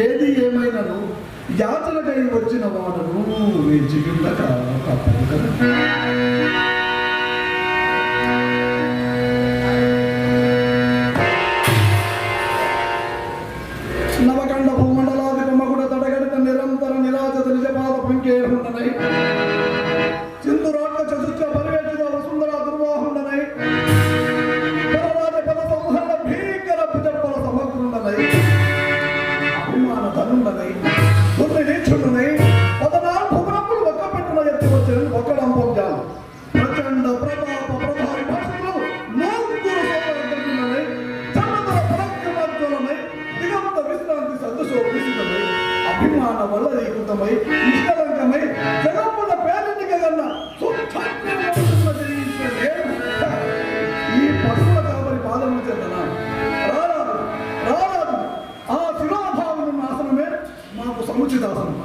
ఏది ఏమైనాను? యాత్రకై వచ్చిన వాడును నవఖండ భూమండలాది కదా. నవకండ భూమండలాది కుమ్మగుడ తడగడిత నిరంతర నిరాజత నిజపాద పంకేరుండనై అభిమాన వల్లరీకృతమై నిష్కలంకమై జగముల పేరెంటిక కన్నా ఈ పశువుల కాబట్టి పాదములు చెందన? రారాదు రారాదు. ఆ శిలాభావం ఆసనమే మాకు సముచితాసనం